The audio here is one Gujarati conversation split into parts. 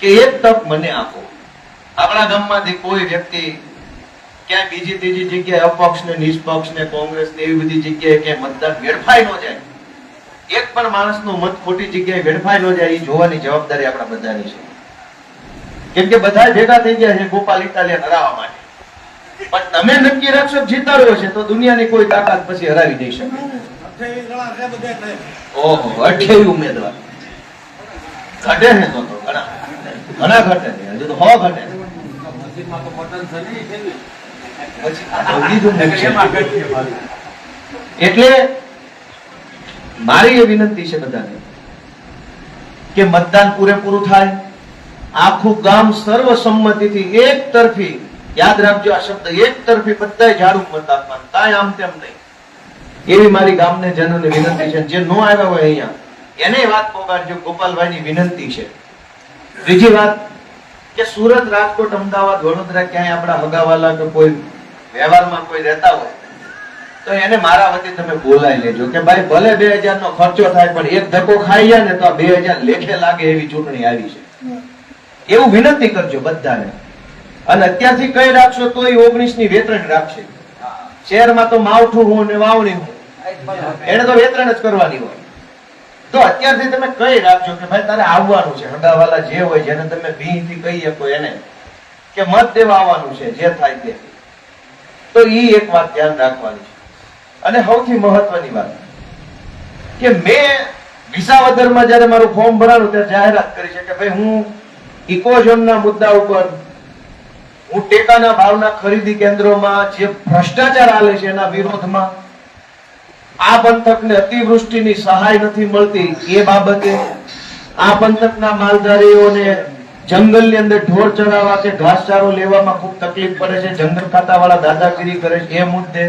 કે એક તક મને આપો. આપણા ગામમાંથી કોઈ વ્યક્તિ ક્યાંય બીજી ત્રીજી જગ્યાએ અપક્ષ ને નિષ્પક્ષ ને કોંગ્રેસ ને એવી બધી જગ્યાએ ક્યાંય મતદાન વેડફાઈ ન જાય. એક પણ માણસનો મત ખોટી જગ્યાએ વેડફાઈ ન જાય એ જોવાની જવાબદારી આપણા બધાની છે. કેમ કે બધા ભેગા થઈ ગયા છે ગોપાલ ઇટાલિયન હરાવવા માટે. પણ તમે નક્કી રાખશો કે જીતાડવો છે તો દુનિયાની કોઈ તાકાત પછી હરાવી નહીં શકે. ઓહો અઠ્યાવી ઉમેદવાર. ઘટે ને તો. ઘણા ઘટે હજુ તો હો ઘટે. એટલે મારી. એ વિનંતી છે બધાને કે મતદાન પૂરેપૂરું થાય. આખું ગામ સર્વસંમતિથી એક તરફી યાદ રાખજો આ શબ્દ એક તરફી બધા ઝાડુ મત આપવાનું કાંઈ આમ તેમ નહીં. એવી મારી ગામને જનોને વિનંતી છે. જે નો આવ્યા હોય અહીંયા એને વાત પોકારજો ગોપાલભાઈની વિનંતી છે. ત્રીજી વાત કે સુરત રાજકોટ અમદાવાદ વડોદરા ક્યાંય આપણા હગાવાલા કે કોઈ વ્યવહારમાં કોઈ રહેતા હોય તો એને મારા વતી તમે બોલાવી લેજો કે ભાઈ ભલે બે હજાર નો ખર્ચો થાય પણ એક ધક્કો ખાઈ જાય ને તો આ બે હજાર લેખે લાગે એવી ચૂંટણી આવી છે. એવું વિનંતી કરજો બધાને. અને અત્યારથી કઈ રાખશો તો એ ઓગણીસની વેતરણ રાખશે. શહેરમાં તો માવઠું હું ને વાવણી હું. એને તો વેતરણ જ કરવાની હોય. તો અત્યારથી તમે કહી રાખજો કે ભાઈ તારે આવવાનું છે. હંડાવાલા જે હોય જેને તમે ભીથી કહી શકો એને, કે મત દેવા આવવાનું છે, જે થાય તે. તો એ એક વાત ધ્યાન રાખવાની છે. અને સૌથી મહત્વની વાત, કે મેં વિસાવદરમાં જ્યારે મારું ફોર્મ ભરાયું ત્યારે જાહેરાત કરી છે કે ભાઈ હું ઇકોઝોનના મુદ્દા ઉપર, હું ટેકાના ભાવના ખરીદી કેન્દ્રોમાં જે ભ્રષ્ટાચાર આલે છે એના વિરોધમાં આ પંથકને અતિવૃષ્ટિની સહાય નથી મળતી એ બાબતે આ પંથકના માલધારીઓને જંગલની અંદર ઢોર ચરાવવા કે ઘાસચારો લેવામાં ખૂબ તકલીફ પડે છે, જંગલ ખાતાવાળા દાદાગીરી કરે છે એ મુદ્દે.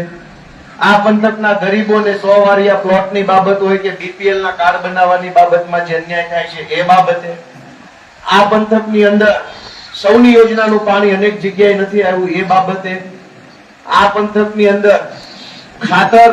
આ પંથકના ગરીબોને સો વારિયા પ્લોટની બાબત હોય કે બીપીએલ ના કાર્ડ બનાવવાની બાબતમાં જે અન્યાય થાય છે એ બાબતે. આ પંથકની અંદર સૌની યોજનાનું પાણી અનેક જગ્યાએ નથી આવ્યું એ બાબતે. આ પંથકની અંદર ખાતર